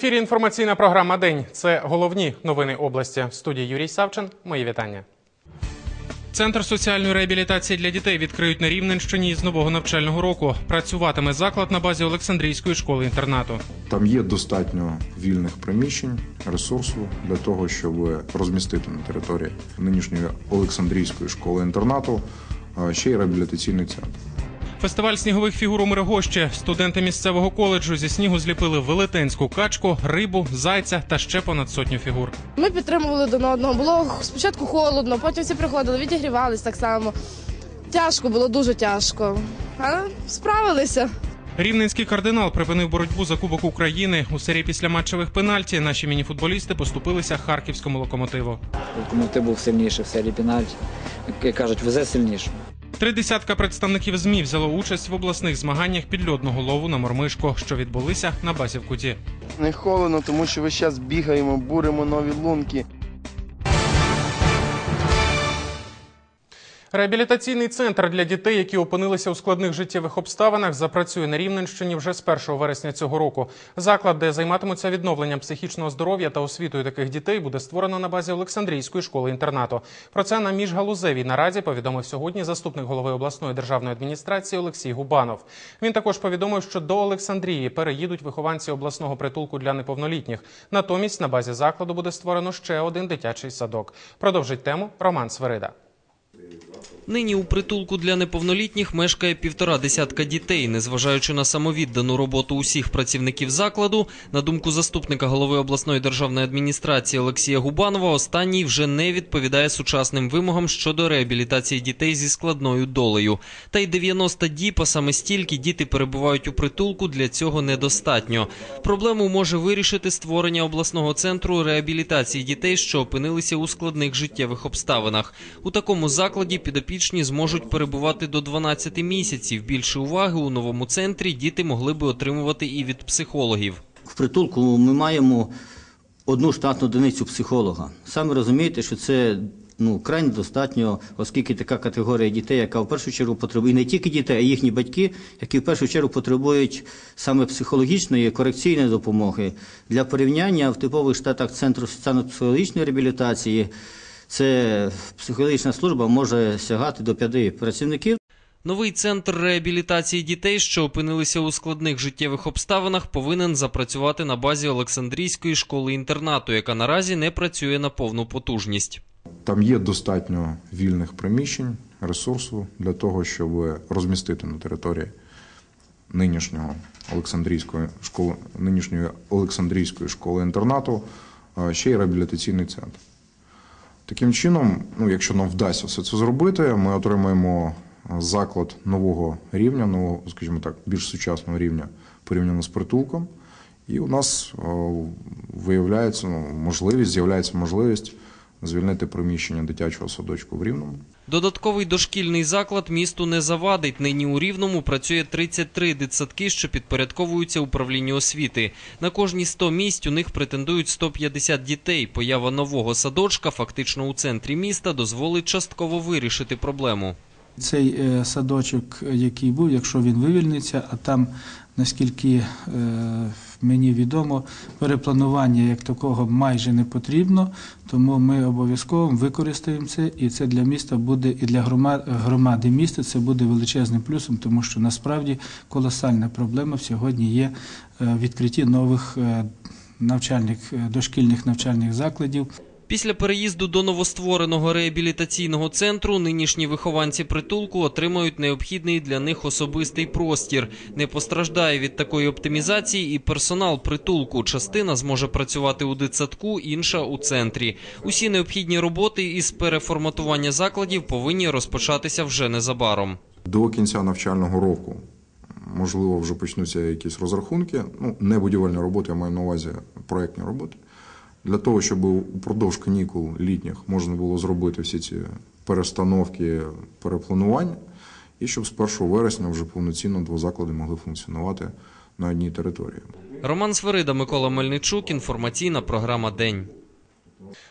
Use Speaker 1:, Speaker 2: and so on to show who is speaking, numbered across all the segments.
Speaker 1: Ефірі інформаційна програма День. Це головні новини області. В студії Юрій Савчин. Мої вітання. Центр соціальної реабілітації для дітей відкриють на Рівненщині з нового навчального року. Працюватиме заклад на базі Олександрійської школи інтернату.
Speaker 2: Там є достатньо вільних приміщень, ресурсу для того, щоб розмістити на території нинішньої Олександрійської школи інтернату ще й реабілітаційний центр.
Speaker 1: Фестиваль снігових фігур у Мирогощі. Студенти місцевого коледжу зі снігу зліпили велетенську качку, рибу, зайця та ще понад сотню фігур.
Speaker 3: Ми підтримували один одного. Було спочатку холодно, потім всі приходили, відігрівались так само. Тяжко було, дуже тяжко. Але справилися.
Speaker 1: Рівненський кардинал припинив боротьбу за Кубок України у серії після матчевих пенальті. Наші мініфутболісти поступилися харківському локомотиву.
Speaker 4: Локомотив був сильніший в серії пенальті. Як кажуть, везе сильніше.
Speaker 1: Три десятка представників змі взяло участь в обласних змаганнях підльодного лову на мормишку, що відбулися на базі в Куті.
Speaker 5: Не холодно, тому що весь час бігаємо, буримо нові лунки.
Speaker 1: Реабілітаційний центр для дітей, які опинилися у складних життєвих обставинах, запрацює на Рівненщині вже з 1 вересня цього року. Заклад, де займатимуться відновленням психічного здоров'я та освітою таких дітей, буде створено на базі Олександрійської школи інтернату. Про це на міжгалузевій нараді повідомив сьогодні заступник голови обласної державної адміністрації Олексій Губанов. Він також повідомив, що до Олександрії переїдуть вихованці обласного притулку для неповнолітніх. Натомість на базі закладу буде створено ще один дитячий садок. Продовжить тему Роман Сверида.
Speaker 6: Нині у притулку для неповнолітніх мешкає півтора десятка дітей. Незважаючи на самовіддану роботу усіх працівників закладу, на думку заступника голови обласної державної адміністрації Олексія Губанова, останній вже не відповідає сучасним вимогам щодо реабілітації дітей зі складною долею. Та й 90 діб, а саме стільки діти перебувають у притулку, для цього недостатньо. Проблему може вирішити створення обласного центру реабілітації дітей, що опинилися у складних життєвих обставинах. У такому закладі підопічні зможуть перебувати до 12 місяців. Більше уваги у новому центрі діти могли би отримувати і від психологів.
Speaker 7: В притулку ми маємо одну штатну одиницю психолога. Самі розумієте, що це ну крайне достатньо, оскільки така категорія дітей, яка в першу чергу потребує і не тільки дітей, а й їхні батьки, які в першу чергу потребують саме психологічної корекційної допомоги для порівняння в типових штатах центру соціально-психологічної реабілітації. Це психологічна служба може сягати до п'яти працівників.
Speaker 6: Новий центр реабілітації дітей, що опинилися у складних життєвих обставинах, повинен запрацювати на базі Олександрійської школи інтернату, яка наразі не працює на повну потужність.
Speaker 2: Там є достатньо вільних приміщень, ресурсу для того, щоб розмістити на території нинішнього Олександрійської школи, нинішньої Олександрійської школи інтернату ще й реабілітаційний центр. Таким чином, ну якщо нам вдасться все це зробити, ми отримаємо заклад нового рівня, нового, скажімо так, більш сучасного рівня порівняно з притулком, і у нас виявляється ну, можливість, з'являється можливість звільнити приміщення дитячого садочку в Рівному.
Speaker 6: Додатковий дошкільний заклад місту не завадить. Нині у Рівному працює 33 дитсадки, що підпорядковуються управлінню освіти. На кожні 100 місць у них претендують 150 дітей. Поява нового садочка фактично у центрі міста дозволить частково вирішити проблему.
Speaker 8: Цей е, садочок, який був, якщо він вивільниться, а там, наскільки е, мені відомо, перепланування як такого майже не потрібно, тому ми обов'язково використаємо це, і це для міста буде і для громади міста це буде величезним плюсом, тому що насправді колосальна проблема сьогодні є е, відкритті нових навчальних дошкільних навчальних закладів.
Speaker 6: Після переїзду до новоствореного реабілітаційного центру нинішні вихованці притулку отримають необхідний для них особистий простір. Не постраждає від такої оптимізації і персонал притулку. Частина зможе працювати у дитсадку, інша у центрі. Усі необхідні роботи із переформатування закладів повинні розпочатися вже незабаром.
Speaker 2: До кінця навчального року. Можливо, вже почнуться якісь розрахунки. Ну, не будівельні роботи, я маю на увазі проєктні роботи для того, щоб упродовж канікул літніх можна було зробити всі ці перестановки, перепланування, і щоб з 1 вересня вже повноцінно два заклади могли функціонувати на одній території.
Speaker 6: Роман Сверида, Микола Мельничук. Інформаційна програма День.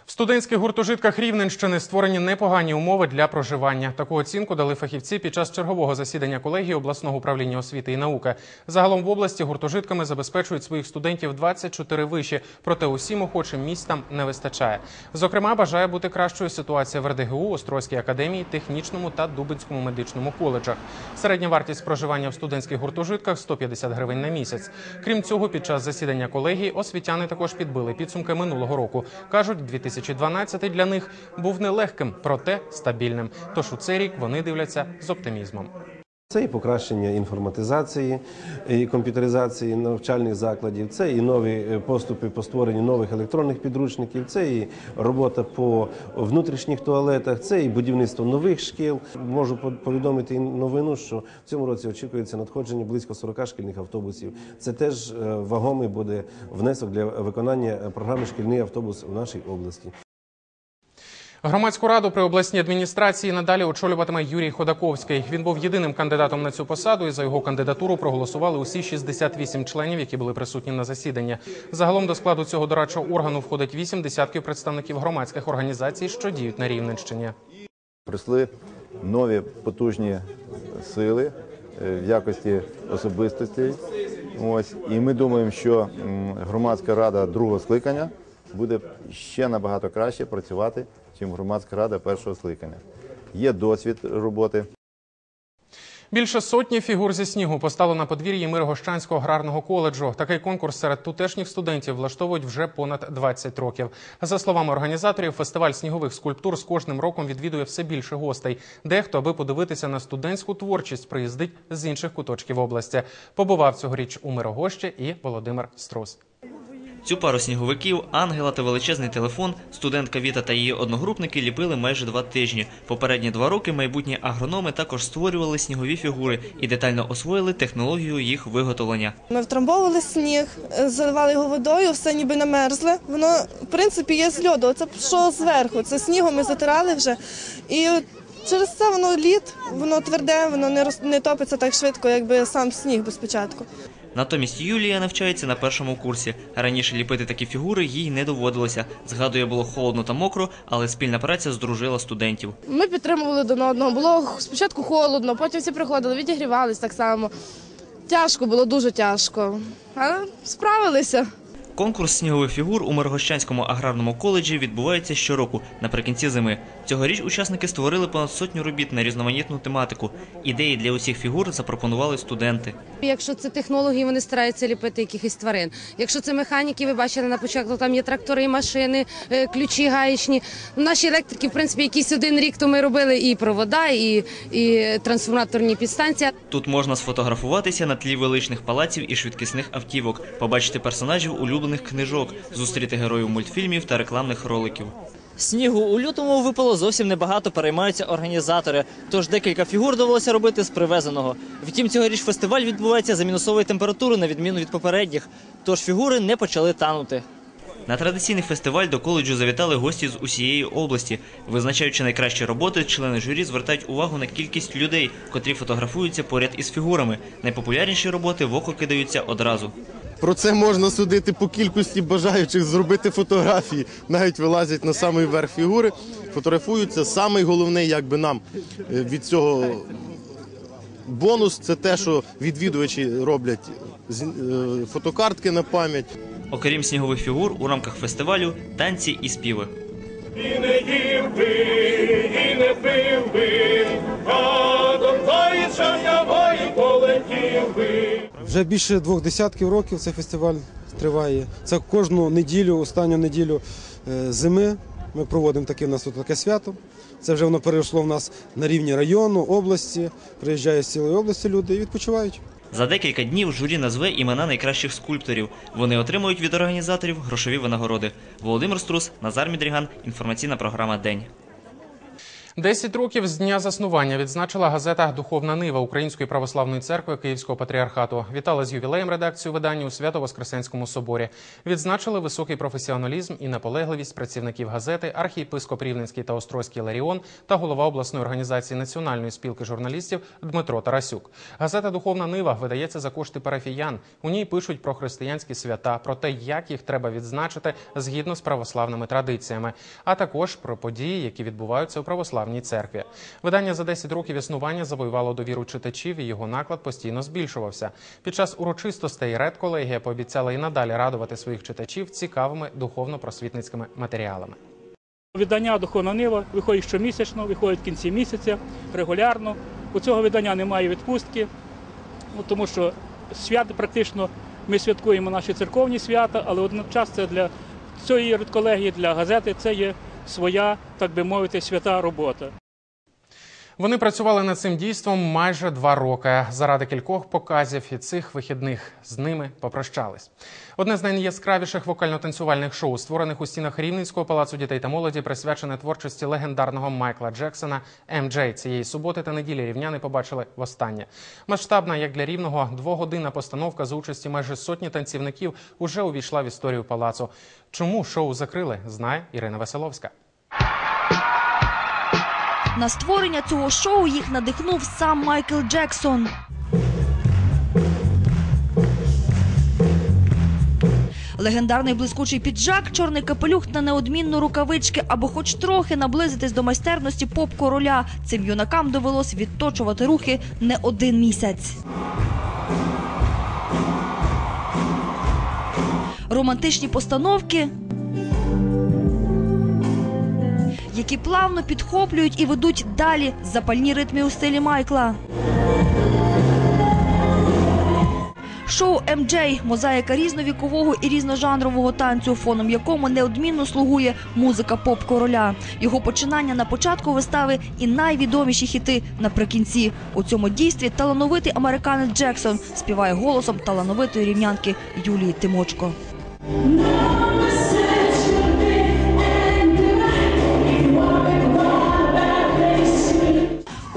Speaker 1: В студентських гуртожитках Рівненщини створені непогані умови для проживання. Таку оцінку дали фахівці під час чергового засідання колегії обласного управління освіти і науки. Загалом в області гуртожитками забезпечують своїх студентів 24 виші, проте усім охочим місць там не вистачає. Зокрема, бажає бути кращою ситуація в РДГУ, Острозькій академії, технічному та Дубинському медичному коледжах. Середня вартість проживання в студентських гуртожитках 150 гривень на місяць. Крім цього, під час засідання колегії освітяни також підбили підсумки минулого року. кажуть, 2012 для них був нелегким, проте стабільним. Тож у цей рік вони дивляться з оптимізмом.
Speaker 9: Це і покращення інформатизації, і комп'ютеризації навчальних закладів, це і нові е, поступи по створенню нових електронних підручників, це і робота по внутрішніх туалетах, це і будівництво нових шкіл. Можу повідомити новину, що в цьому році очікується надходження близько 40 шкільних автобусів. Це теж е, вагомий буде внесок для виконання програми Шкільний автобус в нашій області.
Speaker 1: Громадську раду при обласній адміністрації надалі очолюватиме Юрій Ходаковський. Він був єдиним кандидатом на цю посаду, і за його кандидатуру проголосували усі 68 членів, які були присутні на засіданні. Загалом до складу цього дорадчого органу входить 8 десятків представників громадських організацій, що діють на Рівненщині.
Speaker 10: Прийшли нові потужні сили е, в якості особистостей. Ось і ми думаємо, що громадська рада другого скликання буде ще набагато краще працювати, ніж громадська рада першого скликання. Є досвід роботи.
Speaker 1: Більше сотні фігур зі снігу постало на подвір'ї Миргощанського аграрного коледжу. Такий конкурс серед тутешніх студентів влаштовують вже понад 20 років. За словами організаторів, фестиваль снігових скульптур з кожним роком відвідує все більше гостей. Дехто, аби подивитися на студентську творчість, приїздить з інших куточків області. Побував цьогоріч у Мирогощі і Володимир Струс.
Speaker 11: Цю пару сніговиків, ангела та величезний телефон, студентка Віта та її одногрупники ліпили майже два тижні. Попередні два роки майбутні агрономи також створювали снігові фігури і детально освоїли технологію їх виготовлення.
Speaker 3: Ми втрамбовували сніг, е, заливали його водою, все ніби намерзле. Воно, в принципі, є з льоду. Це що зверху. Це снігом ми затирали вже. І через це воно лід, воно тверде, воно не роз- топиться так швидко, якби сам сніг би спочатку.
Speaker 11: Натомість Юлія навчається на першому курсі. Раніше ліпити такі фігури їй не доводилося. Згадує, було холодно та мокро, але спільна праця здружила студентів.
Speaker 3: Ми підтримували один одного. Було спочатку холодно, потім всі приходили, відігрівались так само. Тяжко було, дуже тяжко. Але справилися.
Speaker 11: Конкурс снігових фігур у Миргощанському аграрному коледжі відбувається щороку наприкінці зими. Цьогоріч учасники створили понад сотню робіт на різноманітну тематику. Ідеї для усіх фігур запропонували студенти.
Speaker 12: Якщо це технології, вони стараються ліпити якихось тварин. Якщо це механіки, ви бачили на початку, там є трактори, машини, е, ключі гаєчні. Наші електрики, в принципі, якийсь один рік то ми робили і провода, і, і трансформаторні підстанції.
Speaker 11: Тут можна сфотографуватися на тлі величних палаців і швидкісних автівок, побачити персонажів улюблених книжок, зустріти героїв мультфільмів та рекламних роликів.
Speaker 13: Снігу у лютому випало зовсім небагато, переймаються організатори. Тож декілька фігур довелося робити з привезеного. Втім, цьогоріч фестиваль відбувається за мінусової температури, на відміну від попередніх. Тож фігури не почали танути.
Speaker 11: На традиційний фестиваль до коледжу завітали гості з усієї області. Визначаючи найкращі роботи, члени журі звертають увагу на кількість людей, котрі фотографуються поряд із фігурами. Найпопулярніші роботи в око кидаються одразу.
Speaker 14: Про це можна судити по кількості бажаючих зробити фотографії. Навіть вилазять на самий верх фігури, фотографуються. Самий головний, якби нам е, від цього бонус це те, що відвідувачі роблять з- е, фотокартки на пам'ять.
Speaker 11: Окрім снігових фігур, у рамках фестивалю танці і співи.
Speaker 15: І не їв би, і не пив би, а до тої чорнявої полетів би.
Speaker 16: Вже більше двох десятків років цей фестиваль триває. Це кожну неділю, останню неділю е, зими. Ми проводимо таке у нас тут таке свято. Це вже воно перейшло в нас на рівні району, області. Приїжджають з цілої області люди і відпочивають.
Speaker 11: За декілька днів журі назве імена найкращих скульпторів. Вони отримують від організаторів грошові винагороди. Володимир Струс, Назар Мідріган. Інформаційна програма День.
Speaker 1: Десять років з дня заснування відзначила газета Духовна Нива Української православної церкви Київського патріархату. Вітала з ювілеєм редакцію видання у Свято-Воскресенському соборі. Відзначили високий професіоналізм і наполегливість працівників газети, архієпископ Рівненський та Острозький Ларіон та голова обласної організації Національної спілки журналістів Дмитро Тарасюк. Газета Духовна Нива видається за кошти парафіян. У ній пишуть про християнські свята, про те, як їх треба відзначити згідно з православними традиціями, а також про події, які відбуваються у православній церкві. Видання за 10 років існування завоювало довіру читачів, і його наклад постійно збільшувався. Під час урочистостей редколегія пообіцяла і надалі радувати своїх читачів цікавими духовно-просвітницькими матеріалами.
Speaker 17: Видання Духовна Нива виходить щомісячно, виходить в кінці місяця регулярно. У цього видання немає відпустки, ну, тому що свята практично ми святкуємо наші церковні свята, але одночас це для цієї редколегії, для газети це є своя, так би мовити, свята робота.
Speaker 1: Вони працювали над цим дійством майже два роки. Заради кількох показів і цих вихідних з ними попрощались. Одне з найяскравіших вокально-танцювальних шоу, створених у стінах Рівненського палацу дітей та молоді, присвячене творчості легендарного Майкла Джексона «МД». Цієї суботи та неділі рівняни побачили востаннє. Масштабна, як для рівного, двогодинна постановка за участі майже сотні танцівників уже увійшла в історію палацу. Чому шоу закрили, знає Ірина Веселовська.
Speaker 18: На створення цього шоу їх надихнув сам Майкл Джексон. Легендарний блискучий піджак, чорний капелюх та неодмінно рукавички, або хоч трохи наблизитись до майстерності поп-короля. Цим юнакам довелось відточувати рухи не один місяць. Романтичні постановки які плавно підхоплюють і ведуть далі запальні ритми у стилі Майкла. Шоу «МД» – мозаїка різновікового і різножанрового танцю, фоном якому неодмінно слугує музика поп-короля. Його починання на початку вистави і найвідоміші хіти наприкінці. У цьому дійстві талановитий американець Джексон співає голосом талановитої рівнянки Юлії Тимочко.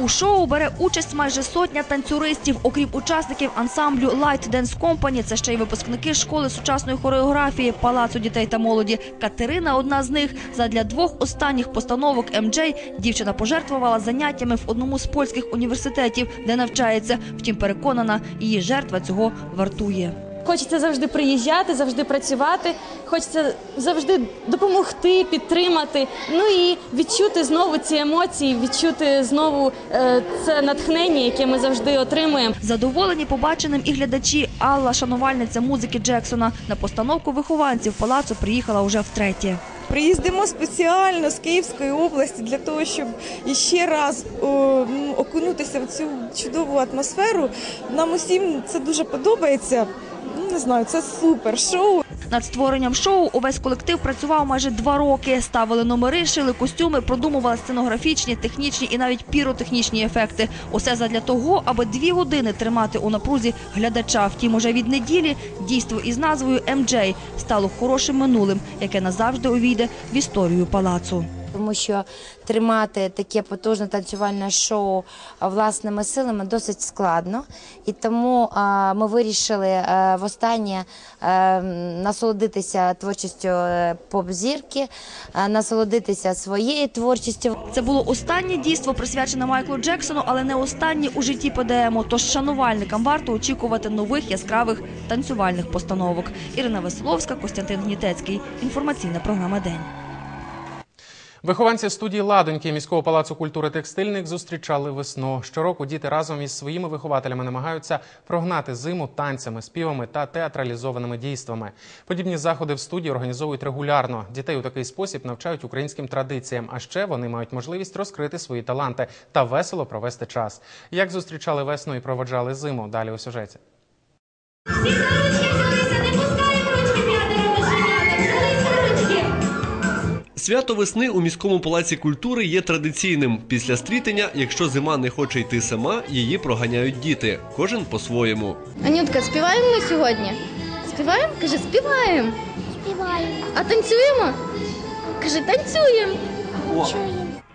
Speaker 18: У шоу бере участь майже сотня танцюристів, окрім учасників ансамблю Light Dance Company, Це ще й випускники школи сучасної хореографії Палацу дітей та молоді. Катерина одна з них. Задля двох останніх постановок МД дівчина пожертвувала заняттями в одному з польських університетів, де навчається. Втім, переконана, її жертва цього вартує.
Speaker 19: Хочеться завжди приїжджати, завжди працювати. Хочеться завжди допомогти, підтримати. Ну і відчути знову ці емоції, відчути знову е, це натхнення, яке ми завжди отримуємо.
Speaker 18: Задоволені побаченим і глядачі Алла, шанувальниця музики Джексона, на постановку вихованців палацу приїхала уже втретє.
Speaker 3: Приїздимо спеціально з Київської області для того, щоб іще раз окунутися в цю чудову атмосферу. Нам усім це дуже подобається. Не знаю, це супер шоу.
Speaker 18: Над створенням шоу увесь колектив працював майже два роки. Ставили номери, шили костюми, продумували сценографічні, технічні і навіть піротехнічні ефекти. Усе задля того, аби дві години тримати у напрузі глядача. Втім, уже від неділі дійство із назвою «МД» стало хорошим минулим, яке назавжди увійде в історію палацу.
Speaker 20: Тому що тримати таке потужне танцювальне шоу власними силами досить складно. І тому а, ми вирішили а, востаннє насолодитися творчістю е, поп-зірки, насолодитися своєю творчістю.
Speaker 18: Це було останнє дійство, присвячене Майклу Джексону, але не останнє у житті ПДМу. Тож шанувальникам варто очікувати нових яскравих танцювальних постановок. Ірина Веселовська, Костянтин Гнітецький. Інформаційна програма День.
Speaker 1: Вихованці студії Ладоньки міського палацу культури текстильник зустрічали весну. Щороку діти разом із своїми вихователями намагаються прогнати зиму танцями, співами та театралізованими дійствами. Подібні заходи в студії організовують регулярно. Дітей у такий спосіб навчають українським традиціям. А ще вони мають можливість розкрити свої таланти та весело провести час. Як зустрічали весну і проводжали зиму? Далі у сюжеті.
Speaker 21: Свято весни у міському палаці культури є традиційним. Після стрітення, якщо зима не хоче йти сама, її проганяють діти. Кожен по-своєму.
Speaker 22: Анютка, співаємо ми сьогодні? Співаємо? Каже, співаємо. Співаємо. А танцюємо? Каже, танцюємо.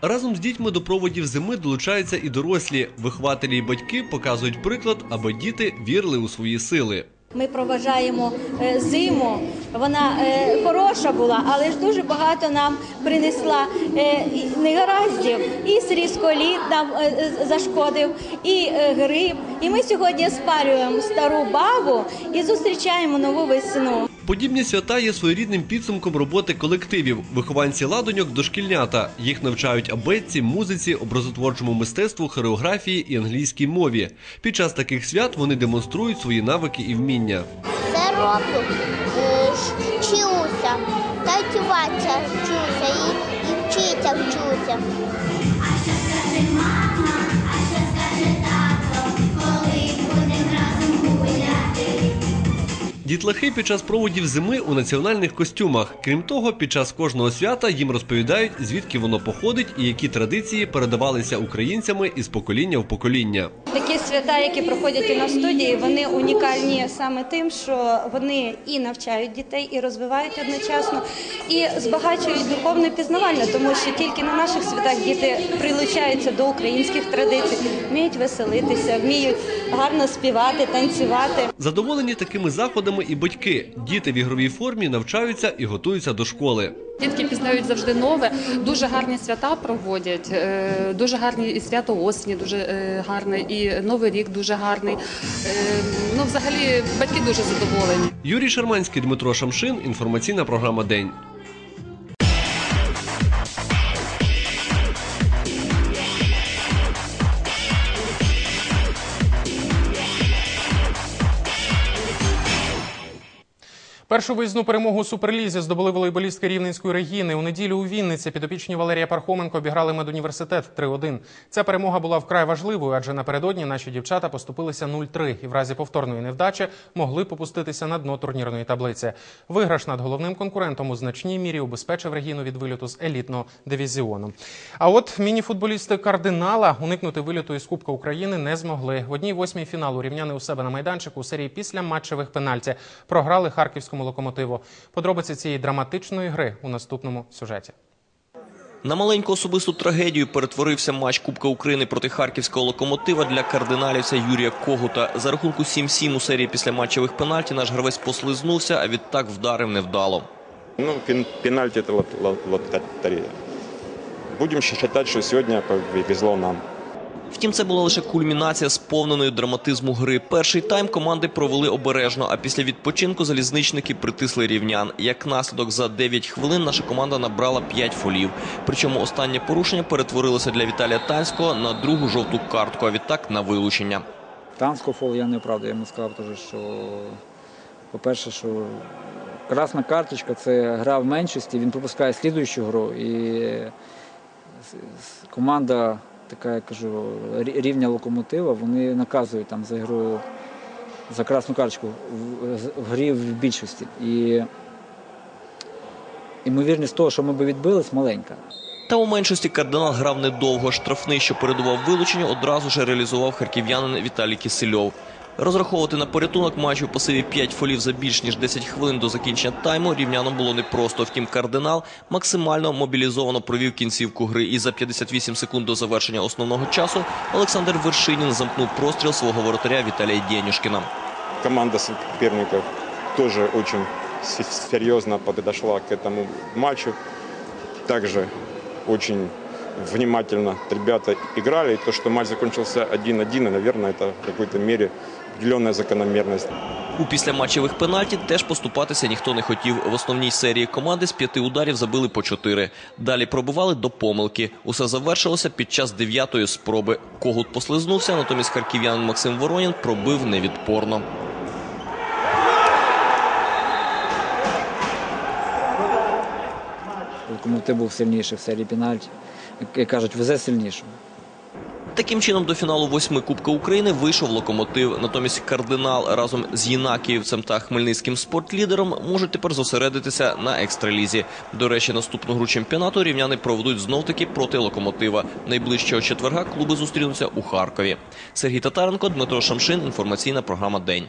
Speaker 21: Разом з дітьми до проводів зими долучаються і дорослі. Вихователі і батьки показують приклад, аби діти вірили у свої сили.
Speaker 23: Ми проважаємо е, зиму. Вона е, хороша була, але ж дуже багато нам принесла е, негараздів. І срізколіт нам зашкодив, і гриб. І ми сьогодні спалюємо стару бабу і зустрічаємо нову весну.
Speaker 21: Подібні свята є своєрідним підсумком роботи колективів. Вихованці ладоньок дошкільнята. Їх навчають абетці, музиці, образотворчому мистецтву, хореографії і англійській мові. Під час таких свят вони демонструють свої навики і вміння.
Speaker 24: Це року е, вчуся, танцюватися вчуся і вчитися вчуся.
Speaker 21: Дітлахи під час проводів зими у національних костюмах. Крім того, під час кожного свята їм розповідають, звідки воно походить і які традиції передавалися українцями із покоління в покоління.
Speaker 25: Такі свята, які проходять у нас в студії, вони унікальні саме тим, що вони і навчають дітей, і розвивають одночасно, і збагачують духовно і пізнавально, тому що тільки на наших святах діти прилучаються до українських традицій, вміють веселитися, вміють гарно співати, танцювати.
Speaker 21: Задоволені такими заходами і батьки. Діти в ігровій формі навчаються і готуються до школи.
Speaker 26: Дітки пізнають завжди нове, дуже гарні свята проводять, е, дуже гарні і свято осені, дуже е, гарне, і Новий рік дуже гарний. Е, Ну, взагалі, батьки дуже задоволені.
Speaker 21: Юрій Шерманський, Дмитро Шамшин. Інформаційна програма День.
Speaker 1: Першу виїзну перемогу у суперлізі здобули волейболістки Рівненської Регіни. У неділю у Вінниці підопічні Валерія Пархоменко обіграли медуніверситет 3-1. Ця перемога була вкрай важливою, адже напередодні наші дівчата поступилися 0-3 і в разі повторної невдачі могли попуститися на дно турнірної таблиці. Виграш над головним конкурентом у значній мірі убезпечив Регіну від виліту з елітного дивізіону. А от мініфутболісти кардинала уникнути виліту із Кубка України не змогли. В одній восьмій фіналу рівняни у себе на майданчику у серії після матчевих пенальті програли харківському локомотиву. Подробиці цієї драматичної гри у наступному сюжеті.
Speaker 27: На маленьку особисту трагедію перетворився матч Кубка України проти харківського локомотива для кардиналівця Юрія Когута. За рахунку 7-7 у серії після матчевих пенальті наш гравець послизнувся, а відтак вдарив невдало.
Speaker 28: Ну, пен- пенальти – это лот- лот- лотерея. Будем считать, что сегодня повезло нам.
Speaker 27: Втім, це була лише кульмінація сповненої драматизму гри. Перший тайм команди провели обережно, а після відпочинку залізничники притисли рівнян. Як наслідок, за 9 хвилин наша команда набрала 5 фолів. Причому останнє порушення перетворилося для Віталія Танського на другу жовту картку, а відтак на вилучення.
Speaker 29: Танського фол я не правда. Я йому сказав що по-перше, що красна карточка це гра в меншості, він пропускає слідуючу гру. І команда, така я кажу, рівня локомотива, вони наказують там за гру за красну карточку в, грі в більшості. І ймовірність того, що ми би відбились, маленька.
Speaker 27: Та у меншості кардинал грав недовго. Штрафний, що передував вилученню, одразу ж реалізував харків'янин Віталій Кисельов. Розраховувати на порятунок матчу в пасиві 5 фолів за більш ніж 10 хвилин до закінчення тайму рівнянам було непросто. Втім, кардинал максимально мобілізовано провів кінцівку гри. І за 58 секунд до завершення основного часу Олександр Вершинін замкнув простріл свого воротаря Віталія Дєнюшкіна.
Speaker 28: Команда соперников тоже очень с- серьезно подошла к этому матчу. Также очень внимательно ребята играли. И то, что матч закончился 1-1, наверное, это в какой-то мере определенная закономерность.
Speaker 27: У післяматчевих пенальті теж поступатися ніхто не хотів. В основній серії команди з п'яти ударів забили по чотири. Далі пробували до помилки. Усе завершилося під час дев'ятої спроби. Когут послизнувся, натомість харків'янин Максим Воронін пробив невідпорно.
Speaker 29: Локомотив був сильніший в серії пенальті. Як кажуть, везе сильнішого.
Speaker 27: Таким чином, до фіналу восьми Кубка України вийшов локомотив. Натомість кардинал разом з Єнакіївцем та хмельницьким спортлідером можуть тепер зосередитися на екстралізі. До речі, наступну гру чемпіонату рівняни проведуть знов таки проти локомотива. Найближчого четверга клуби зустрінуться у Харкові. Сергій Татаренко, Дмитро Шамшин. Інформаційна програма День.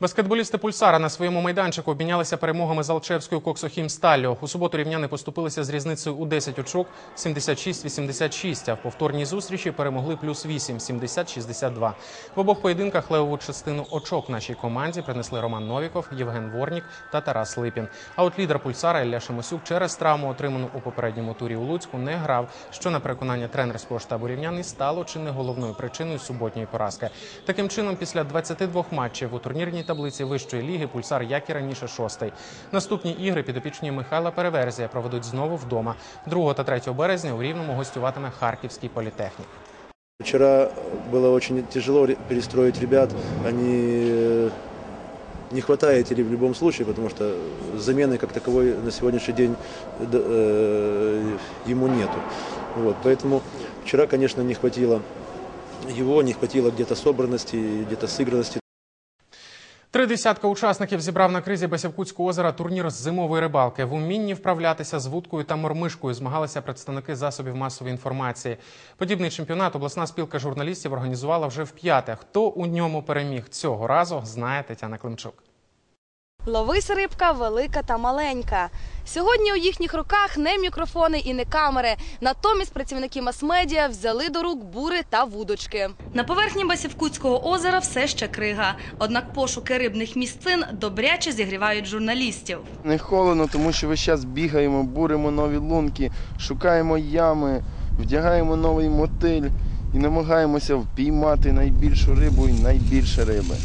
Speaker 1: Баскетболісти Пульсара на своєму майданчику обмінялися перемогами з Алчевською Коксохімсталлю. У суботу рівняни поступилися з різницею у 10 очок 76-86, а в повторній зустрічі перемогли плюс 8 70-62. В обох поєдинках левову частину очок нашій команді принесли Роман Новіков, Євген Ворнік та Тарас Липін. А от лідер Пульсара Ілля Шимосюк через травму, отриману у попередньому турі у Луцьку, не грав, що на переконання тренерського штабу рівнян і стало чи не головною причиною суботньої поразки. Таким чином, після 22 матчів у турнірній таблиці вищої ліги Пульсар, як і раніше, шостий. Наступні ігри підопічні Михайла Переверзія проведуть знову вдома. 2 та 3 березня у Рівному гостюватиме Харківський політехнік.
Speaker 30: Вчера было очень тяжело ре- перестроить ребят. Они э, не хватает или в любом случае, потому что замены как таковой на сегодняшний день д- э, ему нету. Вот, поэтому вчера, конечно, не хватило его, не хватило где-то собранности, где-то сыгранности.
Speaker 1: Три десятка учасників зібрав на кризі Басівкутського озера турнір з зимової рибалки. В умінні вправлятися з вудкою та мормишкою змагалися представники засобів масової інформації. Подібний чемпіонат обласна спілка журналістів організувала вже вп'яте. Хто у ньому переміг цього разу, знає Тетяна Климчук.
Speaker 31: Ловись рибка велика та маленька. Сьогодні у їхніх руках не мікрофони і не камери. Натомість працівники мас-медіа взяли до рук бури та вудочки.
Speaker 32: На поверхні Басівкутського озера все ще крига. Однак пошуки рибних місцин добряче зігрівають журналістів.
Speaker 33: Не холодно, тому що весь час бігаємо, буримо нові лунки, шукаємо ями, вдягаємо новий мотиль і намагаємося впіймати найбільшу рибу і найбільше риби.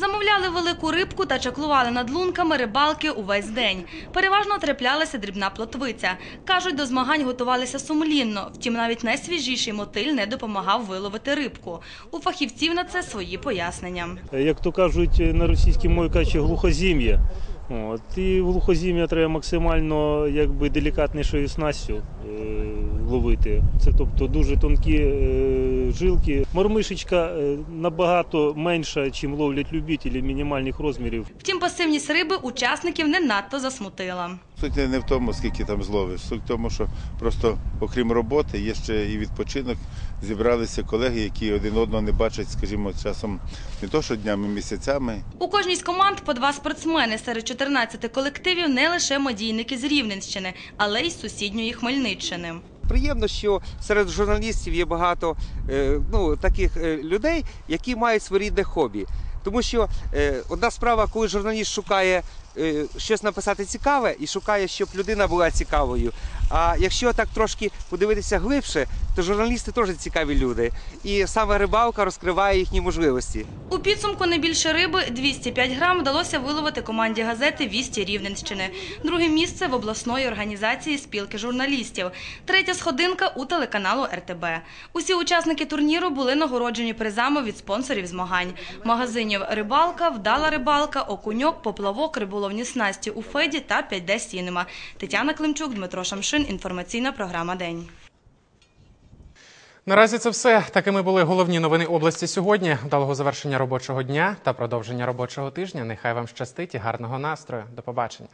Speaker 32: Замовляли велику рибку та чаклували над лунками рибалки увесь день. Переважно траплялася дрібна плотвиця. Кажуть, до змагань готувалися сумлінно. Втім, навіть найсвіжіший мотиль не допомагав виловити рибку. У фахівців на це свої пояснення.
Speaker 34: як то кажуть на російській мові кажучи, глухозім'я. От, і глухозім'я треба максимально якби, делікатнішою снастю е, ловити. Це тобто дуже тонкі е, жилки. Мормишечка е, набагато менша, чим ловлять любителі мінімальних розмірів.
Speaker 32: Втім, пасивність риби учасників не надто засмутила.
Speaker 35: Суть не в тому, скільки там зловиш. Суть в тому, що просто окрім роботи є ще і відпочинок. Зібралися колеги, які один одного не бачать, скажімо, часом не то що днями, місяцями.
Speaker 32: У кожній з команд по два спортсмени серед 14 колективів не лише медійники з Рівненщини, але й з сусідньої Хмельниччини.
Speaker 36: Приємно, що серед журналістів є багато е, ну, таких е, людей, які мають своєрідне хобі. Тому що е, одна справа, коли журналіст шукає е, щось написати цікаве і шукає, щоб людина була цікавою. А якщо так трошки подивитися глибше, то журналісти теж цікаві люди. І саме рибалка розкриває їхні можливості.
Speaker 32: У підсумку не більше риби 205 грам вдалося виловити команді газети Вісті Рівненщини. Друге місце в обласної організації спілки журналістів. Третя сходинка у телеканалу РТБ. Усі учасники турніру були нагороджені призами від спонсорів змагань: магазинів Рибалка, Вдала рибалка, Окуньок, Поплавок, риболовні снасті у Феді та 5D Сінема. Тетяна Климчук, Дмитро Шамшин. Інформаційна програма День.
Speaker 1: Наразі це все. Такими були головні новини області сьогодні. Далого завершення робочого дня та продовження робочого тижня. Нехай вам щастить і гарного настрою. До побачення.